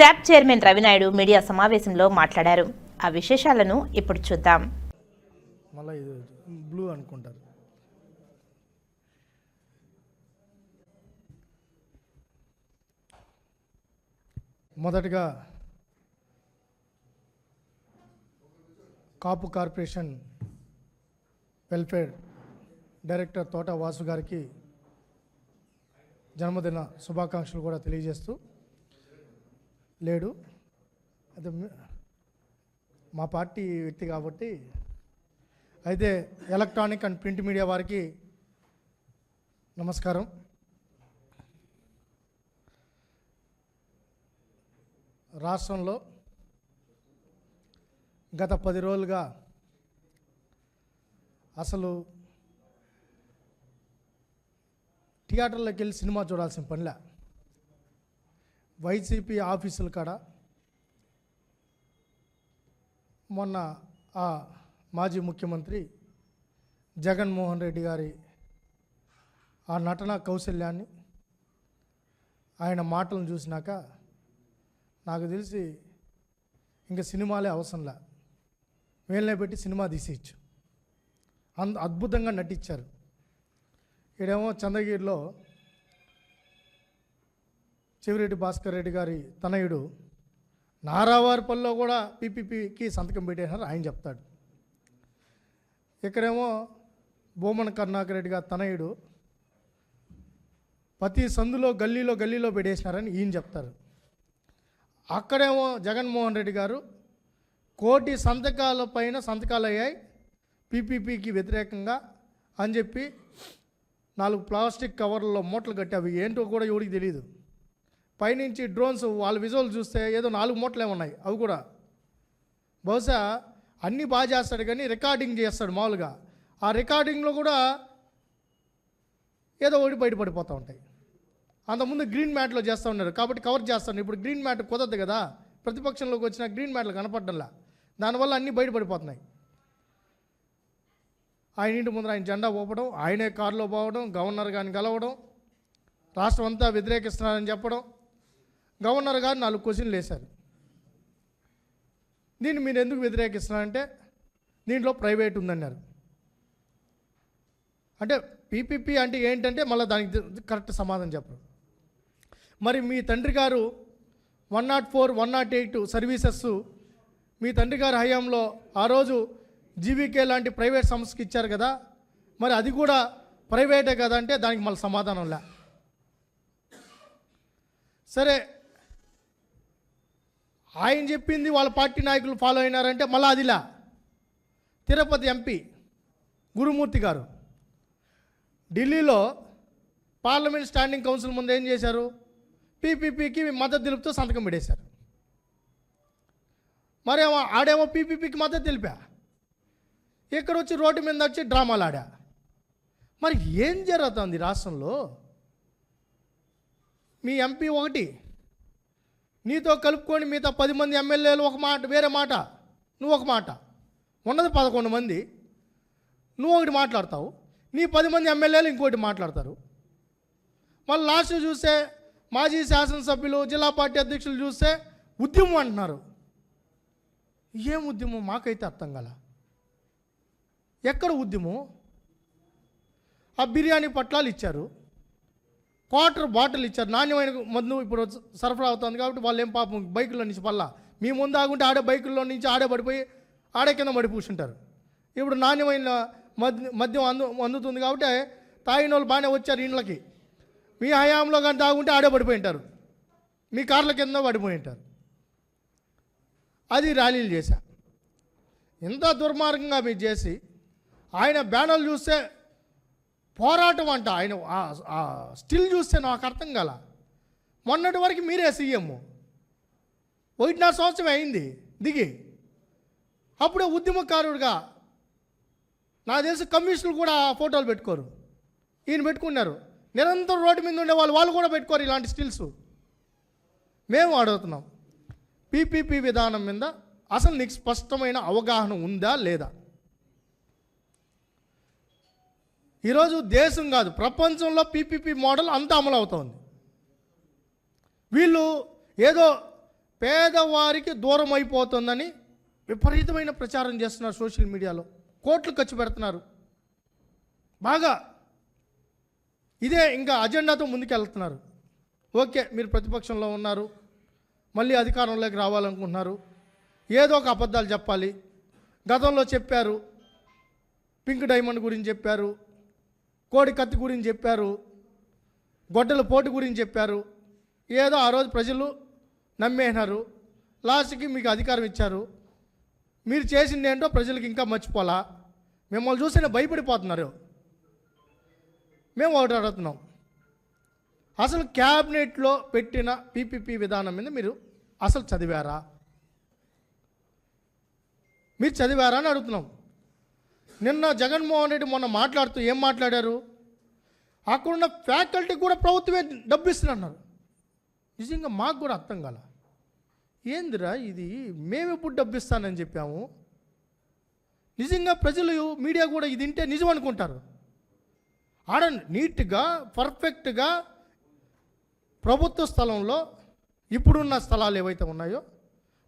SAAP chairman Ravi Naidu media సమావేశంలో మాట్లాడారు. ఆ విశేషాలను ఇప్పుడు చూద్దాం. మళ్ళీ ఇది బ్లూ అనుకుంటారు. మొదటగా కాపు కార్పొరేషన్ వెల్ఫేర్ డైరెక్టర్ తోట వాసు గారికి జన్మదిన శుభాకాంక్షలు కూడా తెలియజేస్తూ లేడు. అది మా పార్టీ వ్యక్తి కాబట్టి అయితే ఎలక్ట్రానిక్ అండ్ ప్రింట్ మీడియా వారికి నమస్కారం. రాష్ట్రంలో గత పది రోజులుగా అసలు థియేటర్లోకి వెళ్ళి సినిమా చూడాల్సిన పనిలే. వైసీపీ ఆఫీసుల కాడ మొన్న ఆ మాజీ ముఖ్యమంత్రి జగన్మోహన్ రెడ్డి గారి ఆ నటన కౌశల్యాన్ని ఆయన మాటలను చూసినాక నాకు తెలిసి ఇంకా సినిమాలే అవసరంలే. వీళ్ళనే పెట్టి సినిమా తీసేయచ్చు. అంత అద్భుతంగా నటించారు. ఈడేమో చంద్రగిరిలో చెవిరెడ్డి భాస్కర్ రెడ్డి గారి తనయుడు నారావారిపల్లిలో కూడా పీపీపీకి సంతకం పెట్టేశారు ఆయన చెప్తాడు. ఇక్కడేమో భూమన కరుణాకర్ రెడ్డి గారి తనయుడు ప్రతి సందులో గల్లీలో గల్లీలో పెట్టేసినారని ఈయన చెప్తారు. అక్కడేమో జగన్మోహన్ రెడ్డి గారు కోటి సంతకాల పైన సంతకాలు అయ్యాయి పీపీపీకి వ్యతిరేకంగా అని చెప్పి నాలుగు ప్లాస్టిక్ కవర్లలో మూటలు కట్టి అవి ఏంటో కూడా ఎవరికి తెలియదు పైనుంచి డ్రోన్స్ వాళ్ళ విజువల్ చూస్తే ఏదో నాలుగు మూటలే ఉన్నాయి అవి కూడా. బహుశా అన్నీ బాగా చేస్తాడు కానీ రికార్డింగ్ చేస్తాడు మామూలుగా. ఆ రికార్డింగ్లో కూడా ఏదో ఒకటి బయటపడిపోతూ ఉంటాయి. అంతకుముందు గ్రీన్ మ్యాట్లో చేస్తూ ఉన్నారు కాబట్టి కవర్ చేస్తాను. ఇప్పుడు గ్రీన్ మ్యాట్ కుదరదు కదా ప్రతిపక్షంలోకి వచ్చిన గ్రీన్ మ్యాట్లు కనపడడంలా. దానివల్ల అన్నీ బయటపడిపోతున్నాయి. ఆయన ఇంటి ముందర ఆయన జెండా ఊపడం ఆయనే కారులో పోవడం గవర్నర్ గారిని కలవడం రాష్ట్రం అంతా వ్యతిరేకిస్తున్నారని చెప్పడం గవర్నర్ గారు నాలుగు క్వశ్చన్లు వేశారు. దీన్ని మీరు ఎందుకు వ్యతిరేకిస్తున్నారంటే దీంట్లో ప్రైవేట్ ఉందన్నారు. అంటే పీపీపీ అంటే ఏంటంటే మళ్ళీ దానికి కరెక్ట్ సమాధానం చెప్పరు. మరి మీ తండ్రి గారు one nought four one nought eight services మీ తండ్రి గారి హయాంలో ఆ రోజు జీవీకే లాంటి ప్రైవేట్ సంస్థకి ఇచ్చారు కదా మరి అది కూడా ప్రైవేటే కదా అంటే దానికి మళ్ళీ సమాధానం లే. సరే ఆయన చెప్పింది వాళ్ళ పార్టీ నాయకులు ఫాలో అయినారంటే మళ్ళీ అదిలా. తిరుపతి ఎంపీ గురుమూర్తి గారు. ఢిల్లీలో పార్లమెంట్ స్టాండింగ్ కౌన్సిల్ ముందు ఏం చేశారు? పీపీపీకి మద్దతు తెలుపుతూ సంతకం పెట్టేశారు. మరేమో ఆడేమో పీపీపీకి మద్దతు తెలిపా? ఇక్కడ వచ్చి రోడ్డు మీద వచ్చి డ్రామాలు ఆడా? మరి ఏం జరుగుతుంది రాష్ట్రంలో? మీ ఎంపీ ఒకటి నీతో కలుపుకొని మిగతా పది మంది ఎమ్మెల్యేలు ఒక మాట వేరే మాట నువ్వు ఒక మాట. ఉన్నది పదకొండు మంది. నువ్వు ఒకటి మాట్లాడతావు నీ పది మంది ఎమ్మెల్యేలు ఇంకోటి మాట్లాడతారు. మళ్ళీ లాస్ట్ చూస్తే మాజీ శాసనసభ్యులు జిల్లా పార్టీ అధ్యక్షులు చూస్తే ఉద్యమం అంటున్నారు. ఏం ఉద్యమం? మాకైతే అర్థం కల. ఎక్కడ ఉద్యమం? ఆ బిర్యానీ పట్లాలు ఇచ్చారు. క్వార్టర్ బాటిల్ ఇచ్చారు. నాణ్యమైన మందు ఇప్పుడు సరఫరా అవుతుంది కాబట్టి వాళ్ళు ఏం పాపం బైకుల్లో నుంచి పల్లా. మీ ముందు ఆగుంటే ఆడే బైకుల్లో నుంచి ఆడే పడిపోయి ఆడే కింద పడి కూర్చుంటారు. ఇప్పుడు నాణ్యమైన మద్య మద్యం అందు అందుతుంది కాబట్టి తాగిన వాళ్ళు బాగానే వచ్చారు ఇండ్లకి. మీ హయాంలో కానీ తాగుంటే ఆడే పడిపోయి ఉంటారు. మీ కార్ల కింద పడిపోయి ఉంటారు. అది ర్యాలీలు చేశా. ఇంత దుర్మార్గంగా మీరు చేసి ఆయన బ్యానర్లు చూస్తే పోరాటం అంట. ఆయన స్టిల్ చూస్తే నాకు అర్థం కల. మొన్నటి వరకు మీరే సీఎం. ఒకటిన్నర సంవత్సరం అయింది. దిగి. అప్పుడే ఉద్యమకారుడిగా నాకు తెలిసి కమ్యూనిస్టులు కూడా ఫోటోలు పెట్టుకోరు. ఈయన పెట్టుకున్నారు. నిరంతరం రోడ్డు మీద ఉండే వాళ్ళు వాళ్ళు కూడా పెట్టుకోరు ఇలాంటి స్టిల్స్. మేము అడుగుతున్నాం. పీపీపీ విధానం మీద అసలు నీకు స్పష్టమైన అవగాహన ఉందా లేదా? ఈరోజు దేశం కాదు ప్రపంచంలో పీపీపీ మోడల్ అంతా అమలు అవుతోంది. వీళ్ళు ఏదో పేదవారికి దూరం అయిపోతుందని విపరీతమైన ప్రచారం చేస్తున్నారు సోషల్ మీడియాలో. కోట్లు ఖర్చు పెడుతున్నారు. బాగా ఇదే ఇంకా అజెండాతో ముందుకెళ్తున్నారు. ఓకే మీరు ప్రతిపక్షంలో ఉన్నారు. మళ్ళీ అధికారంలోకి రావాలనుకుంటున్నారు. ఏదో ఒక అబద్ధాలు చెప్పాలి. గతంలో చెప్పారు. పింక్ డైమండ్ గురించి చెప్పారు. కోడి కత్తి గురించి చెప్పారు గొడ్డల పోటు గురించి చెప్పారు ఏదో ఆ రోజు ప్రజలు నమ్మేసినారు. లాస్ట్కి మీకు అధికారం ఇచ్చారు. మీరు చేసింది ఏంటో ప్రజలకు ఇంకా మర్చిపోలా. మిమ్మల్ని చూస్తేనే భయపడిపోతున్నారు. మేము ఒకటి అడుగుతున్నాం. అసలు క్యాబినెట్లో పెట్టిన పీపీపీ విధానం మీద మీరు అసలు చదివారా? మీరు చదివారా అని అడుగుతున్నాం. నిన్న జగన్మోహన్ రెడ్డి మొన్న మాట్లాడుతూ ఏం మాట్లాడారు? అక్కడున్న ఫ్యాకల్టీ కూడా ప్రభుత్వమే డబ్బు ఇస్తున్నారు నిజంగా మాకు కూడా అర్థం కాల. ఏందిరా ఇది? మేము ఎప్పుడు డబ్బు ఇస్తానని చెప్పాము? నిజంగా ప్రజలు మీడియా కూడా ఇది వింటే నిజం అనుకుంటారు ఆడ నీట్గా పర్ఫెక్ట్గా ప్రభుత్వ స్థలంలో ఇప్పుడున్న స్థలాలు ఏవైతే ఉన్నాయో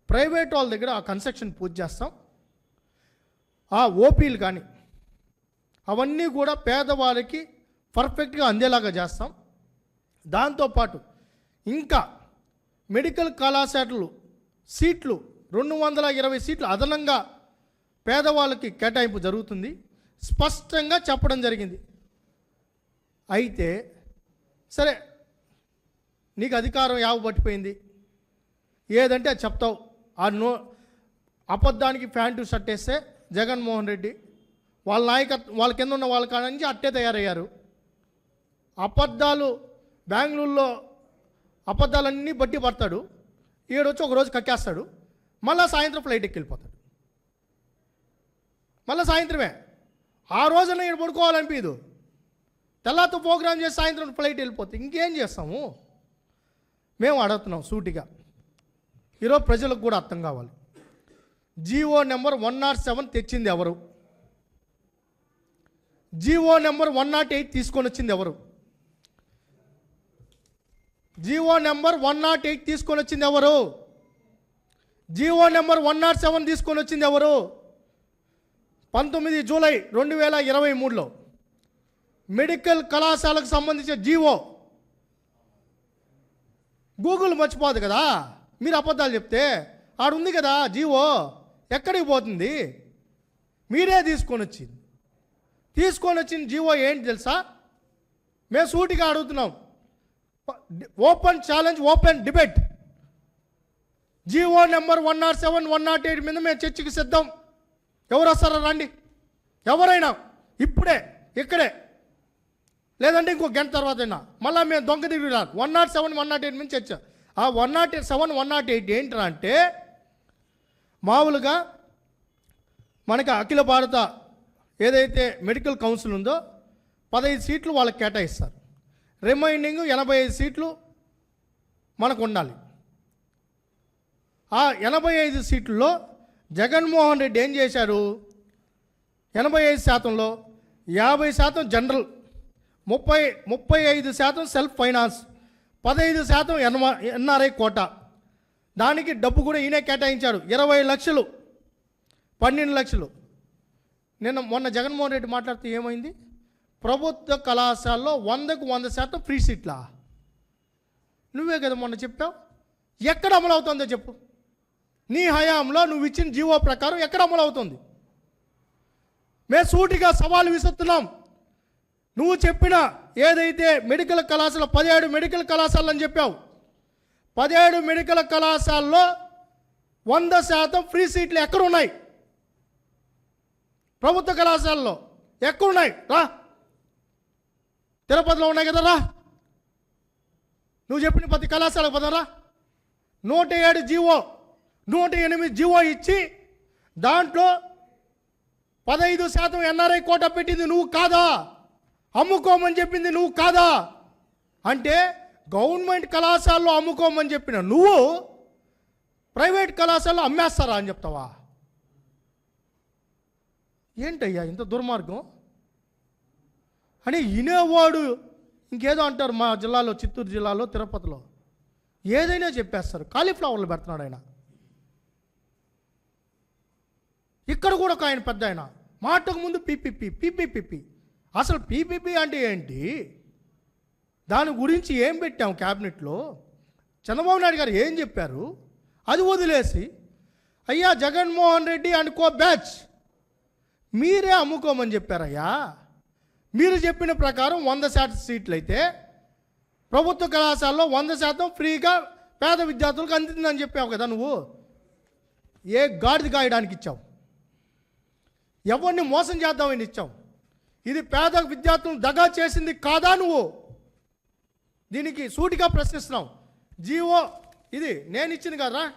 ప్రైవేట్ వాళ్ళ దగ్గర ఆ కన్స్ట్రక్షన్ పూజ చేస్తాం. ఆ ఓపీలు కానీ అవన్నీ కూడా పేదవారికి పర్ఫెక్ట్గా అందేలాగా చేస్తాం. దాంతోపాటు ఇంకా మెడికల్ కళాశాలలు సీట్లు రెండు వందల ఇరవై సీట్లు అదనంగా పేదవాళ్ళకి కేటాయింపు జరుగుతుంది. స్పష్టంగా చెప్పడం జరిగింది. అయితే సరే నీకు అధికారం యావ పట్టిపోయింది. ఏదంటే అది చెప్తావు. ఆ నో అబద్ధానికి ప్యాంటు షర్ట్ వేస్తే జగన్మోహన్ రెడ్డి వాళ్ళ నాయకత్వం వాళ్ళ కింద ఉన్న వాళ్ళ కాడ నుంచి అట్టే తయారయ్యారు. అబద్ధాలు బెంగళూరులో అబద్ధాలన్నీ బట్టి పడతాడు. ఈడొచ్చి ఒక రోజు కక్కేస్తాడు. మళ్ళీ సాయంత్రం ఫ్లైట్ ఎక్కి వెళ్ళిపోతాడు మళ్ళీ సాయంత్రమే. ఆ రోజున ఈడ పడుకోవాలనిపించదు తెల్లాతో ప్రోగ్రామ్ చేసి సాయంత్రం ఫ్లైట్ వెళ్ళిపోతే ఇంకేం చేస్తాము? మేము అడుగుతున్నాం సూటిగా. ఈరోజు ప్రజలకు కూడా అర్థం కావాలి. GO number one nought seven తెచ్చింది ఎవరు? GO number one nought eight తీసుకొని వచ్చింది ఎవరు? GO number one nought eight తీసుకొని వచ్చింది ఎవరు? GO number one nought seven తీసుకొని వచ్చింది ఎవరు? పంతొమ్మిది జూలై రెండు వేల ఇరవై మూడులో మెడికల్ కళాశాలకు సంబంధించిన జీవో. గూగుల్ మర్చిపోదు కదా? మీరు అబద్ధాలు చెప్తే ఆడుంది కదా జీవో? ఎక్కడికి పోతుంది? మీరే తీసుకొని వచ్చింది. తీసుకొని వచ్చిన జీవో ఏంటి తెలుసా? మేము సూటిగా అడుగుతున్నాం. Open challenge open debate. GO number one nought seven one nought eight మీద మేము చర్చకి సిద్ధం. ఎవరు వస్తారో రండి. ఎవరైనా ఇప్పుడే ఇక్కడే. లేదంటే ఇంకో గంట తర్వాత అయినా మళ్ళీ మేము దొంగ తిరిగి రాదు one nought seven one nought eight మీద చర్చ. ఆ one nought seven one nought eight ఏంటంటే అంటే మామూలుగా మనకి అఖిల భారత ఏదైతే మెడికల్ కౌన్సిల్ ఉందో పదహైదు సీట్లు వాళ్ళకి కేటాయిస్తారు. రిమైండింగ్ ఎనభై ఐదు సీట్లు మనకు ఉండాలి. ఆ ఎనభై ఐదు సీట్లలో జగన్మోహన్ రెడ్డి ఏం చేశారు? ఎనభై ఐదు శాతంలో యాభై శాతం జనరల్ ముప్పై ముప్పై ఐదు శాతం సెల్ఫ్ ఫైనాన్స్ పదహైదు శాతం ఎన్ఆర్ఐ కోట దానికి డబ్బు కూడా ఈయనే కేటాయించాడు. ఇరవై లక్షలు. పన్నెండు లక్షలు. నిన్న మొన్న జగన్మోహన్ రెడ్డి మాట్లాడుతూ ఏమైంది? ప్రభుత్వ కళాశాలలో వందకు వంద శాతం ఫ్రీ సీట్లా? నువ్వే కదా మొన్న చెప్పావు. ఎక్కడ అమలు చెప్పు. నీ హయాంలో నువ్వు ఇచ్చిన జీవో ప్రకారం ఎక్కడ అమలు అవుతుంది? మేము సూటిగా సవాలు విసురుతున్నాం. నువ్వు చెప్పిన ఏదైతే మెడికల్ కళాశాల పదిహేడు మెడికల్ కళాశాలని అని చెప్పావు. పదిహేడు మెడికల్ కళాశాలలో వంద శాతం ఫ్రీ సీట్లు ఎక్కడున్నాయి? ప్రభుత్వ కళాశాలలో ఎక్కడున్నాయి? రా. తిరుపతిలో ఉన్నాయి కదా రా. నువ్వు చెప్పిన ప్రతి కళాశాలకు పదరా నూట ఏడు జీవో నూట ఎనిమిది జీవో ఇచ్చి దాంట్లో పదహైదు శాతం ఎన్ఆర్ఐ కోట పెట్టింది నువ్వు కాదా? అమ్ముకోమని చెప్పింది నువ్వు కాదా? అంటే గవర్నమెంట్ కళాశాలలో అమ్ముకోమని చెప్పిన నువ్వు ప్రైవేట్ కళాశాలలో అమ్మేస్తారా అని చెప్తావా? ఏంటయ్యా ఇంత దుర్మార్గం? అని వినేవాడు ఇంకేదో అంటారు మా జిల్లాలో చిత్తూరు జిల్లాలో తిరుపతిలో. ఏదైనా చెప్పేస్తారు. కాలీఫ్లవర్లు పెడుతున్నాడు ఆయన. ఇక్కడ కూడా ఒక ఆయన పెద్ద ఆయన. మాటకు ముందు పీపీపీ పీపీపీపీ. అసలు పీపీపీ అంటే ఏంటి? దాని గురించి ఏం పెట్టాం క్యాబినెట్లో? చంద్రబాబు నాయుడు గారు ఏం చెప్పారు? అది వదిలేసి అయ్యా Jaganmohan Reddy and co batch మీరే అమ్ముకోమని చెప్పారయ్యా. మీరు చెప్పిన ప్రకారం వంద శాతం సీట్లు అయితే ప్రభుత్వ కళాశాలలో వంద శాతం ఫ్రీగా పేద విద్యార్థులకు అందుతుందని చెప్పావు కదా నువ్వు. ఏ గాడిద గాయడానికి ఇచ్చావు? ఎవరిని మోసం చేద్దామని ఇచ్చావు? ఇది పేద విద్యార్థులను దగా చేసింది కాదా నువ్వు? దీనికి సూటిగా ప్రశ్నిస్తున్నాం. జీవో ఇది నేను ఇచ్చింది కదరా.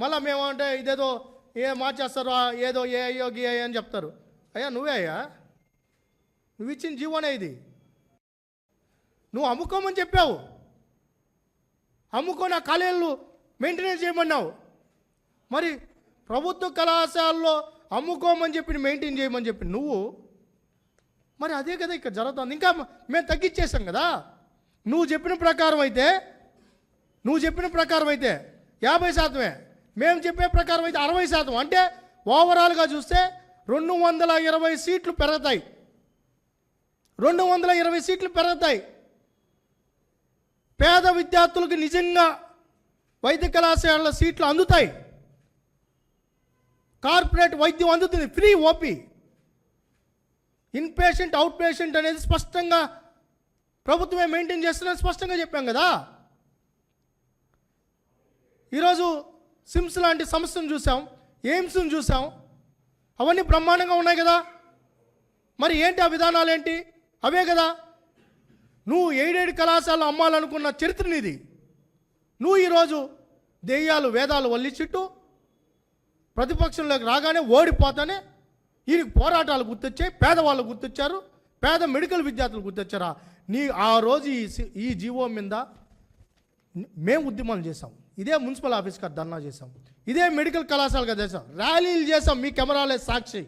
మళ్ళీ మేము అంటే ఇదేదో ఏ మార్చేస్తారు ఏదో ఏ అయ్యో గే అని చెప్తారు. అయ్యా నువ్వే అయ్యా? నువ్వు ఇచ్చిన జీవోనే ఇది. నువ్వు అమ్ముకోమని చెప్పావు. అమ్ముకొని ఆ కాలేజీలు మెయింటెనెన్స్ చేయమన్నావు. మరి ప్రభుత్వ కళాశాలలో అమ్ముకోమని చెప్పి మెయింటైన్ చేయమని చెప్పి నువ్వు? మరి అదే కదా ఇక్కడ జరుగుతుంది. ఇంకా మేము తగ్గించేసాం కదా? నువ్వు చెప్పిన ప్రకారం అయితే నువ్వు చెప్పిన ప్రకారం అయితే యాభై శాతమే. మేము చెప్పే ప్రకారం అయితే అరవై శాతం. అంటే ఓవరాల్గా చూస్తే రెండు వందల ఇరవై సీట్లు పెరుగుతాయి. రెండు వందల ఇరవై సీట్లు పెరుగుతాయి. పేద విద్యార్థులకు నిజంగా వైద్య కళాశాలల సీట్లు అందుతాయి. కార్పొరేట్ వైద్యం అందుతుంది. Free OP. In patient outpatient అనేది స్పష్టంగా ప్రభుత్వమే మెయింటైన్ చేస్తుందని స్పష్టంగా చెప్పాం కదా. ఈరోజు సిమ్స్ లాంటి సంస్థను చూసాం ఎయిమ్స్ను చూసాం. అవన్నీ బ్రహ్మాండంగా ఉన్నాయి కదా. మరి ఏంటి ఆ విధానాలు ఏంటి అవే కదా. నువ్వు ఏడేడు కళాశాలలు అమ్మాలనుకున్న చరిత్ర నీది. నువ్వు ఈరోజు దెయ్యాలు వేదాలు వల్లిచిట్టు ప్రతిపక్షంలోకి రాగానే ఓడిపోతానే ఈయనకి పోరాటాలు గుర్తొచ్చాయి పేదవాళ్ళు గుర్తొచ్చారు. పేద మెడికల్ విద్యార్థులు గుర్తొచ్చారా? నీ ఆ రోజు ఈ ఈ జీవో మీద మేము ఉద్యమాలు చేసాం ఇదే మున్సిపల్ ఆఫీస్ గారు ధర్నా చేసాం ఇదే మెడికల్ కళాశాలగా చేసాం ర్యాలీలు చేసాం మీ కెమెరాలే సాక్షి.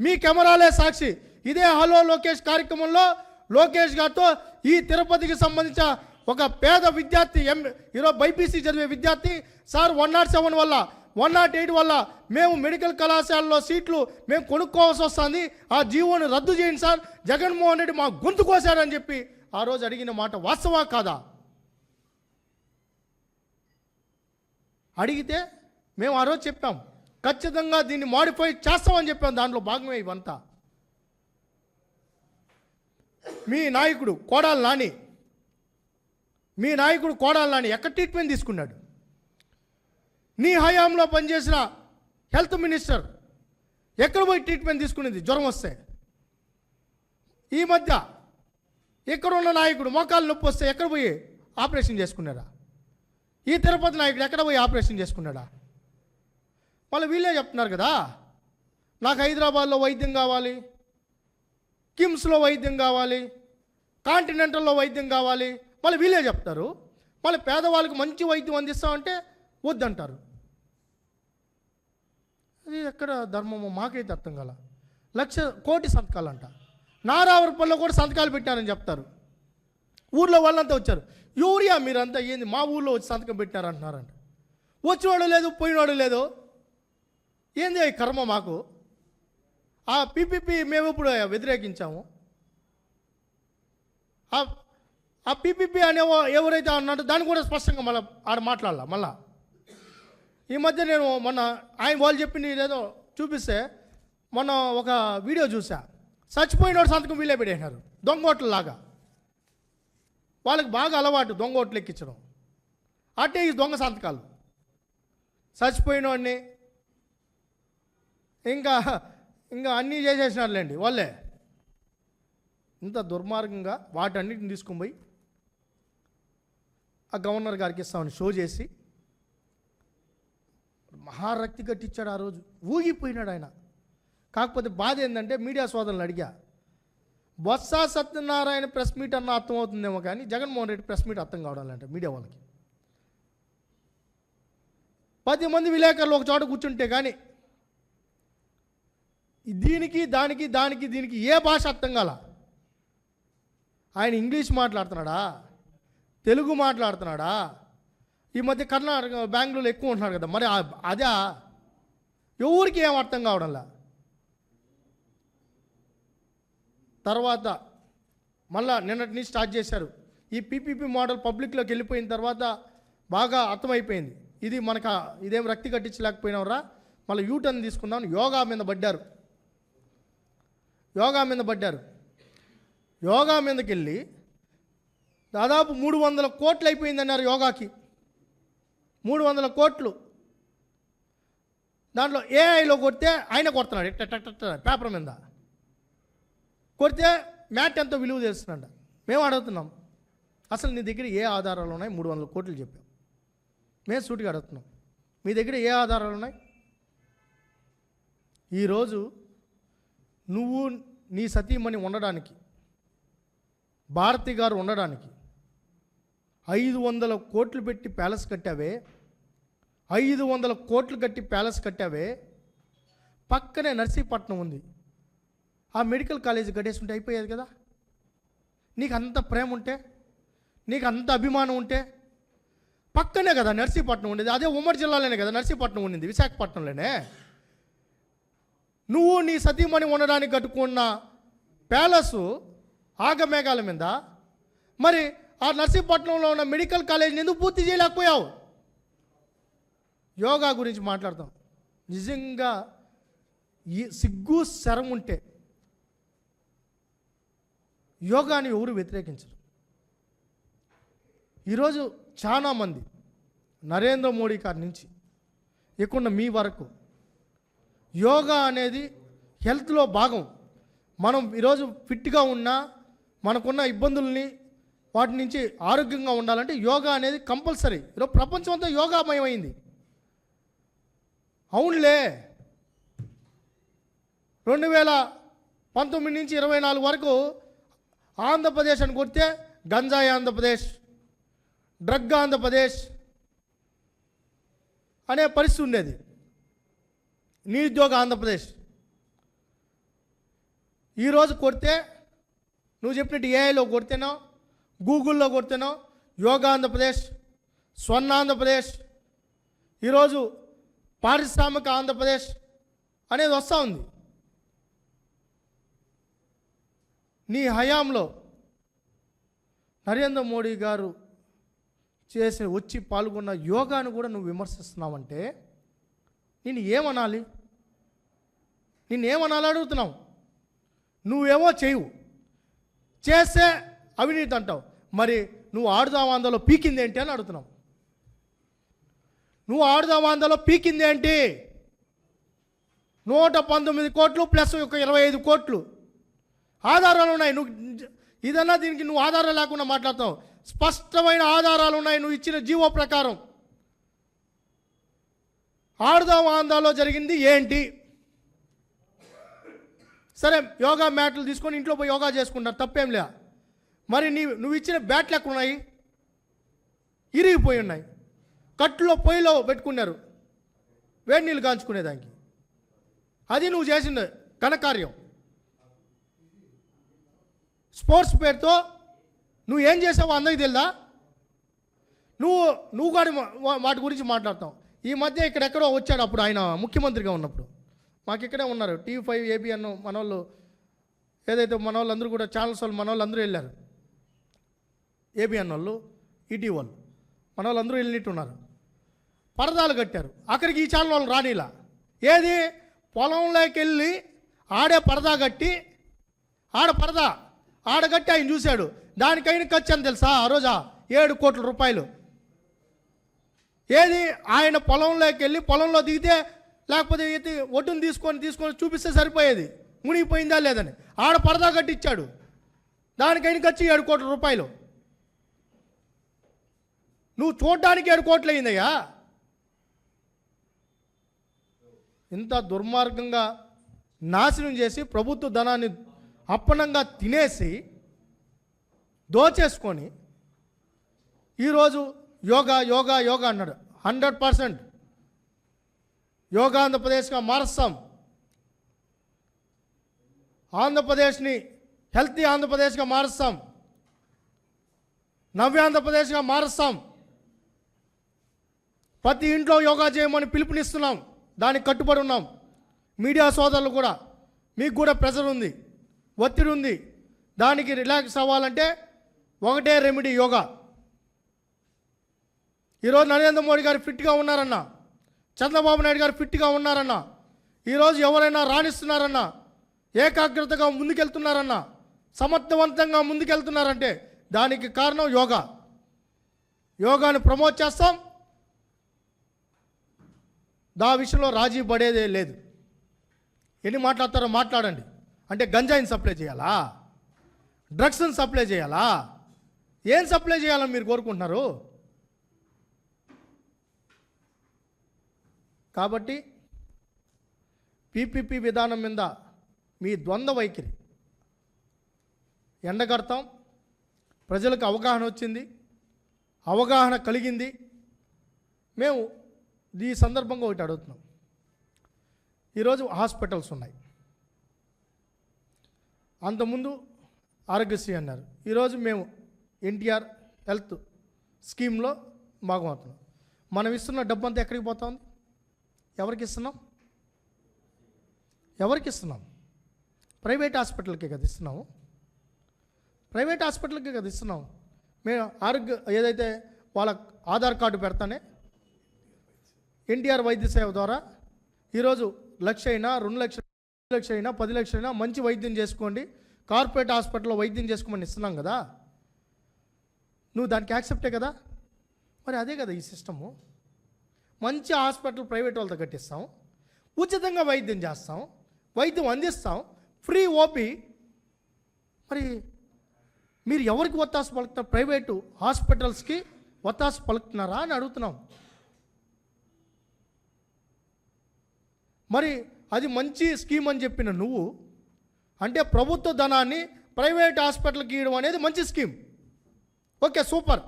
మీ కెమెరాలే సాక్షి. ఇదే హలో లోకేష్ కార్యక్రమంలో లోకేష్ గారితో ఈ తిరుపతికి సంబంధించిన ఒక పేద విద్యార్థి ఎం ఈరోజు బైపీసీ చదివే విద్యార్థి సార్ వన్ నాట్ సెవెన్ వల్ల వన్ నాట్ ఎయిట్ వల్ల మేము మెడికల్ కళాశాలలో సీట్లు మేము కొనుక్కోవాల్సి వస్తుంది. ఆ జీవోని రద్దు చేయండి సార్. జగన్మోహన్ రెడ్డి మా గొంతు కోసారని చెప్పి ఆ రోజు అడిగిన మాట వాస్తవా కాదా? అడిగితే మేము ఆ రోజు చెప్పాం. ఖచ్చితంగా దీన్ని మాడిఫై చేస్తామని చెప్పాం. దాంట్లో భాగమే ఇవంతా. మీ నాయకుడు కోడాలి నాని. మీ నాయకుడు కోడాలి నాని ఎక్కడ ట్రీట్మెంట్ తీసుకున్నాడు? నీ హయాంలో పనిచేసిన హెల్త్ మినిస్టర్ ఎక్కడ పోయి ట్రీట్మెంట్ తీసుకునేది? జ్వరం వస్తే. ఈ మధ్య ఇక్కడ ఉన్న నాయకుడు మోకాలు నొప్పి వస్తే ఎక్కడ పోయి ఆపరేషన్ చేసుకున్నాడా? ఈ తిరుపతి నాయకుడు ఎక్కడ పోయి ఆపరేషన్ చేసుకున్నాడా? మళ్ళీ వీళ్ళే చెప్తున్నారు కదా నాకు హైదరాబాద్లో వైద్యం కావాలి కిమ్స్లో వైద్యం కావాలి కాంటినెంటల్లో వైద్యం కావాలి మళ్ళీ వీళ్ళే చెప్తారు. మళ్ళీ పేదవాళ్ళకి మంచి వైద్యం అందిస్తామంటే వద్దంటారు. ఎక్కడ ధర్మము మాకైతే అర్థం కాల. లక్ష కోటి సంతకాలంట. నారావరపల్లిలో కూడా సంతకాలు పెట్టారని చెప్తారు. ఊర్లో వాళ్ళంతా వచ్చారు. యూరియా మీరంతా ఏంది? మా ఊర్లో వచ్చి సంతకం పెట్టినారంటున్నారంట. వచ్చినవాడు లేదు పోయినవాడు లేదు. ఏంది ఈ కర్మ మాకు? ఆ పీపీపీ మేము ఇప్పుడు వ్యతిరేకించాము. ఆ- పిపిపి పీపీపీ అనే ఎవరైతే అన్నాడో దాన్ని కూడా స్పష్టంగా మళ్ళీ ఆడ మాట్లాడాల? మళ్ళా? ఈ మధ్య నేను మొన్న ఆయన వాళ్ళు చెప్పింది ఏదో చూపిస్తే మొన్న ఒక వీడియో చూసా చచ్చిపోయినోడు సంతకం వీలే పెట్టేసినారు. దొంగోట్లలాగా వాళ్ళకి బాగా అలవాటు దొంగ ఓట్లు ఎక్కించడం. అట్టే ఈ దొంగ సంతకాలు. చచ్చిపోయినోడిని ఇంకా ఇంకా అన్నీ చేసేసినారులేండి వాళ్ళే. ఇంత దుర్మార్గంగా వాటన్నిటిని తీసుకొని పోయి ఆ గవర్నర్ గారికి ఇస్తామని షో చేసి మహారక్తి కట్టించాడు ఆ రోజు. ఊగిపోయినాడు ఆయన. కాకపోతే బాధ ఏంటంటే మీడియా సోదరులు అడిగా. బొత్స సత్యనారాయణ ప్రెస్ మీట్ అన్న అర్థం అవుతుందేమో కానీ జగన్మోహన్ రెడ్డి ప్రెస్ మీట్ అర్థం కావడాలంటే మీడియా వాళ్ళకి. పది మంది విలేకరులు ఒక చోట కూర్చుంటే కానీ దీనికి దానికి దానికి దీనికి ఏ భాష అర్థం కాల? ఆయన ఇంగ్లీష్ మాట్లాడుతున్నాడా? తెలుగు మాట్లాడుతున్నాడా? ఈ మధ్య కర్ణాటక బెంగళూరులో ఎక్కువ ఉంటున్నారు కదా. మరి అదే? ఎవరికి ఏం అర్థం కావడంలా? తర్వాత మళ్ళా నిన్నటి నుంచి స్టార్ట్ చేశారు. ఈ పీపీపీ మోడల్ పబ్లిక్లోకి వెళ్ళిపోయిన తర్వాత బాగా అర్థమైపోయింది. ఇది మనకు ఇదేం రక్తి కట్టించలేకపోయినావురా? మళ్ళీ యూటర్న్ తీసుకుందాం యోగా మీద పడ్డారు. యోగా మీద పడ్డారు. యోగా మీదకి వెళ్ళి దాదాపు మూడు వందల కోట్లు అయిపోయిందన్నారు యోగాకి. మూడు వందల కోట్లు. దాంట్లో ఏఐలో కొడితే ఆయన కొడుతున్నాడు. ఇట్ట పేపర్ మీద. కొడితే మ్యాట్ ఎంతో విలువ చేస్తున్నాడు మేము అడుగుతున్నాం. అసలు నీ దగ్గర ఏ ఆధారాలు ఉన్నాయి? మూడు వందల కోట్లు చెప్పాం మేము సూటిగా అడుగుతున్నాం. మీ దగ్గర ఏ ఆధారాలు ఉన్నాయి? ఈరోజు నువ్వు నీ సతీమణి ఉండడానికి భారతి గారు ఉండడానికి ఐదు వందల కోట్లు పెట్టి ప్యాలెస్ కట్టావే ఐదు వందల కోట్లు కట్టి ప్యాలెస్ కట్టావే. పక్కనే నర్సీపట్నం ఉంది. ఆ మెడికల్ కాలేజ్ కట్టేసి ఉంటే అయిపోయేది కదా. నీకు అంత ప్రేమ ఉంటే నీకు అంత అభిమానం ఉంటే పక్కనే కదా నర్సీపట్నం ఉండేది. అదే ఉమ్మడి జిల్లాలోనే కదా నర్సీపట్నం ఉండింది విశాఖపట్నంలోనే. నువ్వు నీ సతీమణి ఉండడానికి కట్టుకున్న ప్యాలెస్ ఆగమేఘాల మీద. మరి ఆ నర్సీపట్నంలో ఉన్న మెడికల్ కాలేజీని ఎందుకు పూర్తి చేయలేకపోయావు? యోగా గురించి మాట్లాడతాం నిజంగా ఈ సిగ్గు శరం ఉంటే యోగాని ఎవరు వ్యతిరేకించరు. ఈరోజు చాలామంది నరేంద్ర మోడీ గారి నుంచి ఇక్కడ మీ వరకు యోగా అనేది హెల్త్లో భాగం. మనం ఈరోజు ఫిట్గా ఉన్నా మనకున్న ఇబ్బందుల్ని వాటి నుంచి ఆరోగ్యంగా ఉండాలంటే యోగా అనేది కంపల్సరీ. ఈరోజు ప్రపంచం అంతా యోగామయమైంది. అవునులే. రెండు వేల పంతొమ్మిది నుంచి ఇరవై నాలుగు వరకు ఆంధ్రప్రదేశ్ అని కొడితే గంజాయి ఆంధ్రప్రదేశ్ డ్రగ్ ఆంధ్రప్రదేశ్ అనే పరిస్థితి ఉండేది. నిరుద్యోగ ఆంధ్రప్రదేశ్. ఈరోజు కొడితే నువ్వు చెప్పినట్టు ఏఐలో కొడితేనో గూగుల్లో కొడితేనో యోగా ఆంధ్రప్రదేశ్ స్వర్ణ ఆంధ్రప్రదేశ్ ఈరోజు పారిశ్రామిక ఆంధ్రప్రదేశ్ అనేది వస్తూ ఉంది. నీ హయాంలో నరేంద్ర మోడీ గారు చేసే వచ్చి పాల్గొన్న యోగాను కూడా నువ్వు విమర్శిస్తున్నావంటే నేను ఏమనాలి? నిన్ను ఏమనాలి అడుగుతున్నావు? నువ్వేమో చేయవు చేస్తే అవినీతి అంటావు. మరి నువ్వు ఆడుదాం అందులో పీకింది ఏంటి అని అడుగుతున్నావు. నువ్వు ఆడుదాం ఆందోళన పీకింది ఏంటి? నూట పంతొమ్మిది కోట్లు ప్లస్ ఒక ఇరవై ఐదు కోట్లు. ఆధారాలు ఉన్నాయి. నువ్వు ఇదన్నా దీనికి నువ్వు ఆధారాలు లేకుండా మాట్లాడతావు. స్పష్టమైన ఆధారాలు ఉన్నాయి. నువ్వు ఇచ్చిన జీవో ప్రకారం. ఆడుదాం ఆందాలో జరిగింది ఏంటి? సరే యోగా మ్యాట్లు తీసుకొని ఇంట్లో పోయి యోగా చేసుకుంటారు. తప్పేం లే. మరి నీ నువ్వు ఇచ్చిన బ్యాట్లు ఎక్కడ ఉన్నాయి ఇరిగిపోయి ఉన్నాయి. కట్టులో పొయ్యిలో పెట్టుకున్నారు. వేడి నీళ్ళు కాంచుకునేదానికి. అది నువ్వు చేసిన ఘనకార్యం. స్పోర్ట్స్ పేరుతో నువ్వు ఏం చేసావో అందరికీ తెలుదా? నువ్వు నువ్వు కూడా వాటి గురించి మాట్లాడతావు. ఈ మధ్య ఇక్కడెక్కడో వచ్చాడు అప్పుడు ఆయన ముఖ్యమంత్రిగా ఉన్నప్పుడు. మాకు ఇక్కడే ఉన్నారు. టీవీ ఫైవ్ ఏబిఎన్ మన వాళ్ళు ఏదైతే మన వాళ్ళందరూ కూడా ఛానల్స్ వాళ్ళు మన వాళ్ళందరూ వెళ్ళారు. ఏబిఎన్ వాళ్ళు ఈటీ వాళ్ళు. మన వాళ్ళందరూ వెళ్ళినట్టు ఉన్నారు పరదాలు కట్టారు. అక్కడికి ఈ ఛానల్ వాళ్ళు రానిలా. ఏది? పొలంలోకి వెళ్ళి ఆడే పరదా కట్టి ఆడ పరదా ఆడ కట్టి ఆయన చూశాడు. దానికైనా ఖర్చు అని తెలుసా? ఆ రోజా ఏడు కోట్ల రూపాయలు. ఏది? ఆయన పొలంలోకి వెళ్ళి పొలంలో దిగితే లేకపోతే ఎత్తి ఒడ్డును తీసుకొని తీసుకొని చూపిస్తే సరిపోయేది. మునిగిపోయిందా లేదని. ఆడ పరదా కట్టించాడు దానికైనా ఖర్చు ఏడు కోట్ల రూపాయలు. నువ్వు చూడడానికి ఏడు కోట్లు అయిందయ్యా. ఇంత దుర్మార్గంగా నాశనం చేసి ప్రభుత్వ ధనాన్ని అప్పనంగా తినేసి దోచేసుకొని ఈరోజు యోగా యోగా యోగా అన్నాడు. Hundred percent. యోగా ఆంధ్రప్రదేశ్గా మారుస్తాం. ఆంధ్రప్రదేశ్ని హెల్తీ ఆంధ్రప్రదేశ్గా మారుస్తాం. నవ్యాంధ్రప్రదేశ్గా మారుస్తాం. ప్రతి ఇంట్లో యోగా చేయమని పిలుపునిస్తున్నాం. దానికి కట్టుబడి ఉన్నాం. మీడియా సోదరులు కూడా మీకు కూడా ప్రెజర్ ఉంది ఒత్తిడి ఉంది. దానికి రిలాక్స్ అవ్వాలంటే ఒకటే రెమెడీ యోగా. ఈరోజు నరేంద్ర మోడీ గారు ఫిట్గా ఉన్నారన్న చంద్రబాబు నాయుడు గారు ఫిట్గా ఉన్నారన్న ఈరోజు ఎవరైనా రాణిస్తున్నారన్న ఏకాగ్రతగా ముందుకెళ్తున్నారన్న సమర్థవంతంగా ముందుకెళ్తున్నారంటే దానికి కారణం యోగా. యోగాని ప్రమోట్ చేస్తాం దా విషయంలో రాజీ పడేదే లేదు. ఎన్ని మాట్లాడతారో మాట్లాడండి. అంటే గంజాయిని సప్లై చేయాలా? డ్రగ్స్ని సప్లై చేయాలా? ఏం సప్లై చేయాలని మీరు కోరుకుంటున్నారు? కాబట్టి పీపీపీ విధానం మీద మీ ద్వంద్వ వైఖరి. ఎండగడతాం ప్రజలకు అవగాహన వచ్చింది అవగాహన కలిగింది. మేము ఈ సందర్భంగా ఒకటి అడుగుతున్నాం. ఈరోజు హాస్పిటల్స్ ఉన్నాయి. అంతకుముందు ఆరోగ్యశ్రీ అన్నారు. ఈరోజు మేము ఎన్టీఆర్ హెల్త్ స్కీమ్లో భాగమవుతున్నాం. మనం ఇస్తున్న డబ్బు అంతా ఎక్కడికి పోతా ఉంది? ఎవరికి ఇస్తున్నాం? ఎవరికి ఇస్తున్నాం? ప్రైవేట్ హాస్పిటల్కి కదా ఇస్తున్నాము. ప్రైవేట్ హాస్పిటల్కి కదా ఇస్తున్నాము. మేము ఆరోగ్య ఏదైతే వాళ్ళ ఆధార్ కార్డు పెడతానే ఎన్టీఆర్ వైద్య సేవ ద్వారా ఈరోజు లక్ష అయినా రెండు లక్షలు రెండు అయినా పది లక్షలు అయినా మంచి వైద్యం చేసుకోండి. కార్పొరేట్ హాస్పిటల్లో వైద్యం చేసుకోమని ఇస్తున్నాం కదా. నువ్వు దానికి యాక్సెప్టే కదా? మరి అదే కదా ఈ సిస్టము. మంచి హాస్పిటల్ ప్రైవేట్ వాళ్ళతో కట్టిస్తాం. ఉచితంగా వైద్యం చేస్తాం. వైద్యం అందిస్తాం. Free OP. మరి మీరు ఎవరికి ఒత్తాసు పలుకుతారు? ప్రైవేటు హాస్పిటల్స్కి ఒత్తాసు పలుకుతున్నారా అని అడుగుతున్నాం. మరి అది మంచి స్కీమ్ అని చెప్పిన నువ్వు అంటే ప్రభుత్వ ధనాన్ని ప్రైవేట్ హాస్పిటల్కి ఇవ్వడం అనేది మంచి స్కీమ్. Okay super.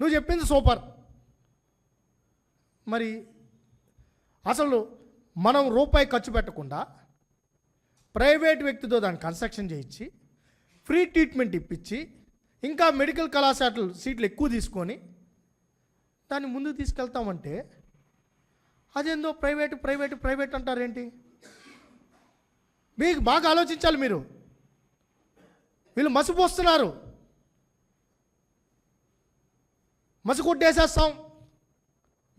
నువ్వు చెప్పింది సూపర్. మరి అసలు మనం రూపాయి ఖర్చు పెట్టకుండా ప్రైవేట్ వ్యక్తితో దాన్ని కన్స్ట్రక్షన్ చేయించి ఫ్రీ ట్రీట్మెంట్ ఇప్పించి ఇంకా మెడికల్ కళాశాలలు సీట్లు ఎక్కువ తీసుకొని దాన్ని ముందుకు తీసుకెళ్తామంటే అదేందో ప్రైవేటు ప్రైవేటు ప్రైవేట్ అంటారేంటి? మీకు బాగా ఆలోచించాలి మీరు. వీళ్ళు మసిపోస్తున్నారు. మసి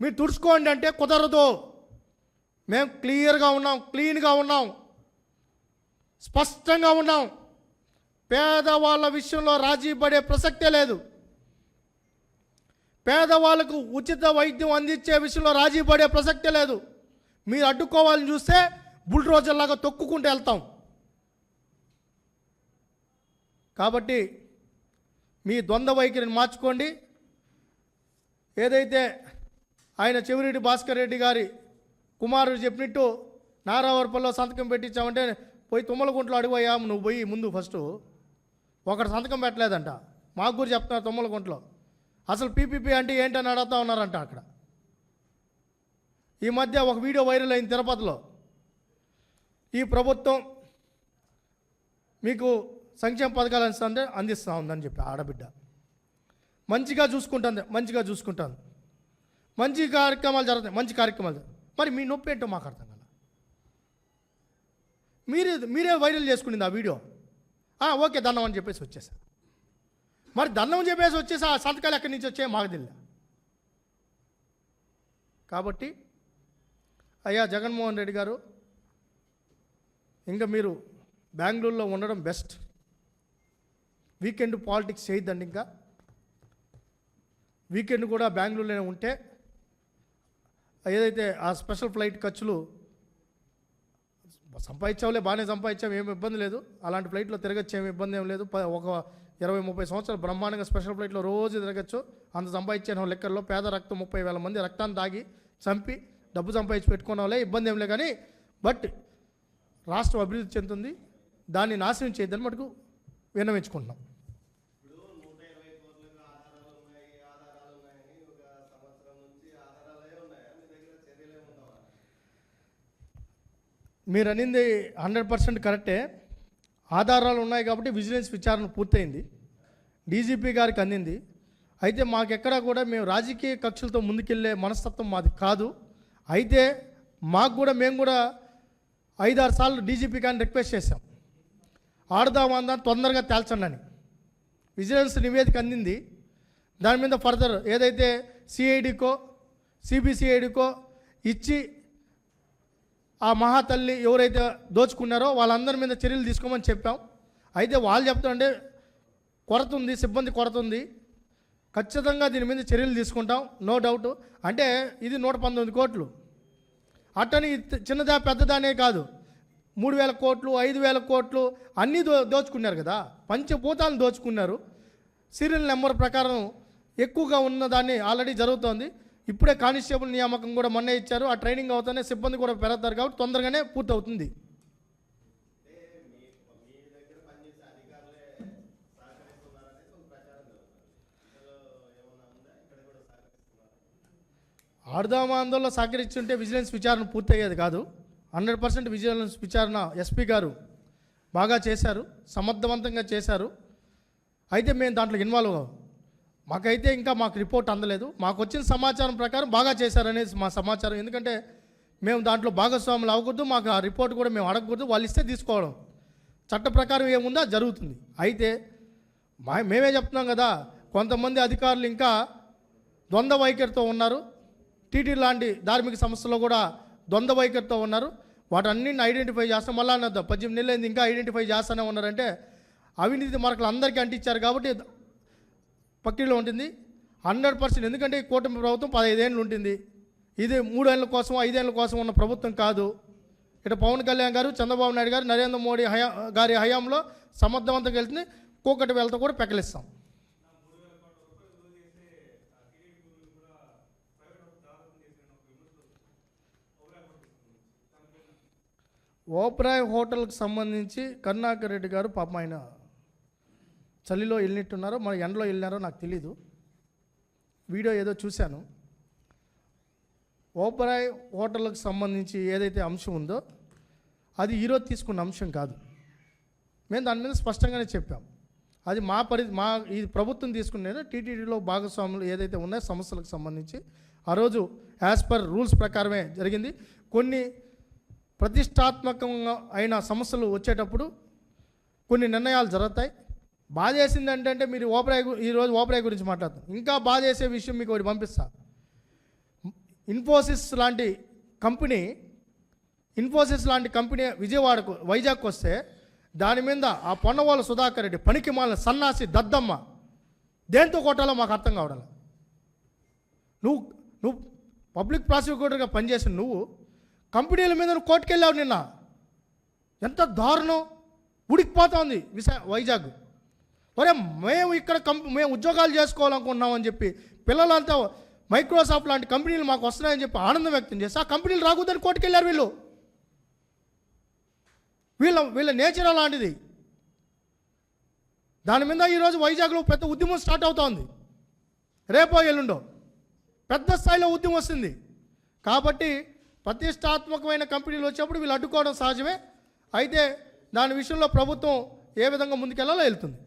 మీరు తుడుచుకోండి అంటే కుదరదు. మేము క్లియర్గా ఉన్నాం క్లీన్గా ఉన్నాం. స్పష్టంగా ఉన్నాం. పేదవాళ్ళ విషయంలో రాజీ పడే ప్రసక్తే లేదు. పేదవాళ్ళకు ఉచిత వైద్యం అందించే విషయంలో రాజీ పడే ప్రసక్తే లేదు. మీరు అడ్డుకోవాలని చూస్తే బుల్డ్రోజర్లాగా తొక్కుకుంటూ వెళ్తాం. కాబట్టి మీ ద్వంద్వ వైఖరిని మార్చుకోండి. ఏదైతే ఆయన చెవిరెడ్డి భాస్కర్ రెడ్డి గారి కుమారుడు చెప్పినట్టు నారావర్పల్లో సంతకం పెట్టించామంటే పోయి తుమ్మలగుంట్లో అడిగిపోయా నువ్వు పోయి ముందు ఫస్ట్. ఒకటి సంతకం పెట్టలేదంట. మాకు కూడా చెప్తున్నారు తుమ్మలగుంట్లో. అసలు పీపీపీ అంటే ఏంటని అడుగుతా ఉన్నారంట అక్కడ. ఈ మధ్య ఒక వీడియో వైరల్ అయింది తిరుపతిలో. ఈ ప్రభుత్వం మీకు సంక్షేమ పథకాలు అందిస్తుంటే అందిస్తూ ఉందని చెప్పి ఆడబిడ్డ. మంచిగా చూసుకుంటుంది మంచిగా చూసుకుంటాను మంచి కార్యక్రమాలు జరుగుతాయి మంచి కార్యక్రమాలు మరి మీ నొప్పి ఏంటో మాకు అర్థం కదా మీరే మీరే వైరల్ చేసుకునింది ఆ వీడియో. ఓకే దండం అని చెప్పేసి వచ్చేసా. మరి దండం చెప్పేసి వచ్చేసి ఆ సంతకాలు ఎక్కడి నుంచి వచ్చాయి మాకు తెలియదు కాబట్టి అయ్యా జగన్మోహన్ రెడ్డి గారు ఇంకా మీరు బెంగళూరులో ఉండడం బెస్ట్. వీకెండ్ పాలిటిక్స్ చేయొద్దండి ఇంకా. వీకెండ్ కూడా బెంగళూరులోనే ఉంటే ఏదైతే ఆ స్పెషల్ ఫ్లైట్ ఖర్చులు సంపాదించావులే బాగానే సంపాదించాం ఏమి ఇబ్బంది లేదు. అలాంటి ఫ్లైట్లో తిరగచ్చు ఏమి ఇబ్బంది ఏం లేదు. ఒక ఇరవై ముప్పై సంవత్సరాలు బ్రహ్మాండంగా స్పెషల్ ఫ్లైట్లో రోజు తిరగచ్చు. అంత సంపాదించిన లెక్కల్లో పేద రక్తం ముప్పై వేల మంది రక్తాన్ని తాగి చంపి డబ్బు సంపాదించి పెట్టుకున్నావులే ఇబ్బంది ఏం లే కానీ బట్ రాష్ట్రం అభివృద్ధి చెందుతుంది. దాన్ని నాశనం చేయొద్దని మటుకు విన్నవించుకుంటున్నాం. మీరు అనింది హండ్రెడ్ పర్సెంట్ కరెక్టే. ఆధారాలు ఉన్నాయి కాబట్టి విజిలెన్స్ విచారణ పూర్తయింది. డీజీపీ గారికి అందింది. అయితే మాకెక్కడా కూడా మేము రాజకీయ కక్షలతో ముందుకెళ్ళే మనస్తత్వం మాది కాదు. అయితే మాకు కూడా మేము కూడా ఐదారు సార్లు డీజీపీ కానీ రిక్వెస్ట్ చేశాం. ఆడదామందా తొందరగా తేల్చండి అని. విజిలెన్స్ నివేదిక అందింది. దాని మీద ఫర్దర్ ఏదైతే సిఐడికో సిబిసిఐడికో ఇచ్చి ఆ మహాతల్లి ఎవరైతే దోచుకున్నారో వాళ్ళందరి మీద చర్యలు తీసుకోమని చెప్పాం. అయితే వాళ్ళు చెప్తారంటే కొరత ఉంది సిబ్బంది కొరత ఉంది ఖచ్చితంగా దీని మీద చర్యలు తీసుకుంటాం నో డౌట్. అంటే ఇది నూట పంతొమ్మిది కోట్లు. అట్టని చిన్నదా పెద్దదానే కాదు. మూడు వేల కోట్లు ఐదు వేల కోట్లు అన్నీ దో దోచుకున్నారు కదా. పంచభూతాలను దోచుకున్నారు. సీరియల్ నెంబర్ ప్రకారం ఎక్కువగా ఉన్నదాన్ని ఆల్రెడీ జరుగుతోంది. ఇప్పుడే కానిస్టేబుల్ నియామకం కూడా మొన్నే ఇచ్చారు. ఆ ట్రైనింగ్ అవుతానే సిబ్బంది కూడా పెరుగుతారు కాబట్టి తొందరగానే పూర్తవుతుంది. ఆడుదామా ఆందోళన సహకరించుంటే విజిలెన్స్ విచారణ పూర్తయ్యేది కాదు. హండ్రెడ్ పర్సెంట్ విజిలెన్స్ విచారణ ఎస్పీ గారు బాగా చేశారు. సమర్థవంతంగా చేశారు. అయితే మేము దాంట్లో ఇన్వాల్వ్ అవ్వం మాకైతే ఇంకా మాకు రిపోర్ట్ అందలేదు. మాకు వచ్చిన సమాచారం ప్రకారం బాగా చేశారనేసి మా సమాచారం. ఎందుకంటే మేము దాంట్లో భాగస్వాములు అవ్వకూడదు మాకు ఆ రిపోర్ట్ కూడా మేము అడగకూడదు వాళ్ళు ఇస్తే తీసుకోవడం. చట్ట ప్రకారం ఏముందో జరుగుతుంది. అయితే మా మేమే చెప్తున్నాం కదా కొంతమంది అధికారులు ఇంకా ద్వంద్వ వైఖరితో ఉన్నారు. టీటీ లాంటి ధార్మిక సంస్థలో కూడా ద్వంద్వ వైఖరితో ఉన్నారు. వాటన్నింటిని ఐడెంటిఫై చేస్తాం. మళ్ళా అన్నది పద్దెనిమిది నెలలు ఇంకా ఐడెంటిఫై చేస్తూనే ఉన్నారంటే అవినీతి మార్కులు అందరికీ అంటించారు కాబట్టి పక్కీలో ఉంటుంది. హండ్రెడ్ పర్సెంట్ ఎందుకంటే ఈ కూటమి ప్రభుత్వం పదహైదేళ్ళు ఉంటుంది. ఇది మూడేళ్ళ కోసం ఐదేళ్ళ కోసం ఉన్న ప్రభుత్వం కాదు. ఇటు పవన్ కళ్యాణ్ గారు చంద్రబాబు నాయుడు గారు నరేంద్ర మోడీ హయా గారి హయాంలో సమర్థవంతంగా వెళ్తుంది. కూకటి వెళ్తా కూడా పెకలిస్తాం. ఓప్రాయ్ హోటల్కి సంబంధించి కరుణాకర్ రెడ్డి గారు పాపం ఆయన చలిలో వెళ్ళినట్టున్నారో మన ఎండలో వెళ్ళినారో నాకు తెలీదు. వీడియో ఏదో చూశాను. ఓబరాయ్ హోటళ్ళకు సంబంధించి ఏదైతే అంశం ఉందో అది ఈరోజు తీసుకున్న అంశం కాదు. మేము దాని మీద స్పష్టంగానే చెప్పాం. అది మా పరి మా ఇది ప్రభుత్వం తీసుకునేది టీటీడీలో భాగస్వాములు ఏదైతే ఉన్నాయో సమస్యలకు సంబంధించి ఆ రోజు యాజ్ పర్ రూల్స్ ప్రకారమే జరిగింది. కొన్ని ప్రతిష్టాత్మకంగా అయిన సమస్యలు వచ్చేటప్పుడు కొన్ని నిర్ణయాలు జరుగుతాయి. బాధ చేసింది ఏంటంటే మీరు ఓపరాయ్ ఈరోజు ఓపరాయ్ గురించి మాట్లాడుతాం ఇంకా బాధ చేసే విషయం మీకు ఒకటి పంపిస్తా. ఇన్ఫోసిస్ లాంటి కంపెనీ ఇన్ఫోసిస్ లాంటి కంపెనీ విజయవాడకు వైజాగ్కి వస్తే దాని మీద ఆ పొన్నవాళ్ళ సుధాకర్ రెడ్డి పనికి మాలిన సన్నాసి దద్దమ్మ దేంతో కొట్టాలో మాకు అర్థం కావడం నువ్వు నువ్వు పబ్లిక్ ప్రాసిక్యూటర్గా పనిచేసిన నువ్వు కంపెనీల మీద నువ్వు కోర్టుకెళ్ళావు నిన్న. ఎంత దారుణం! ఉడికిపోతోంది విశా వైజాగ్. ఒరే మేము ఇక్కడ కంప్ మేము ఉద్యోగాలు చేసుకోవాలనుకుంటున్నామని చెప్పి పిల్లలంతా మైక్రోసాఫ్ట్ లాంటి కంపెనీలు మాకు వస్తున్నాయని చెప్పి ఆనందం వ్యక్తం చేసి ఆ కంపెనీలు రాకూడదని కోర్టుకెళ్ళారు వీళ్ళు. వీళ్ళ వీళ్ళ నేచర్ అలాంటిది. దాని మీద ఈరోజు వైజాగ్లో పెద్ద ఉద్యమం స్టార్ట్ అవుతోంది. రేపో ఎల్లుండో పెద్ద స్థాయిలో ఉద్యమం వస్తుంది. కాబట్టి ప్రతిష్టాత్మకమైన కంపెనీలు వచ్చినప్పుడు వీళ్ళు అడ్డుకోవడం సహజమే. అయితే దాని విషయంలో ప్రభుత్వం ఏ విధంగా ముందుకెళ్ళాలో వెళ్తుంది.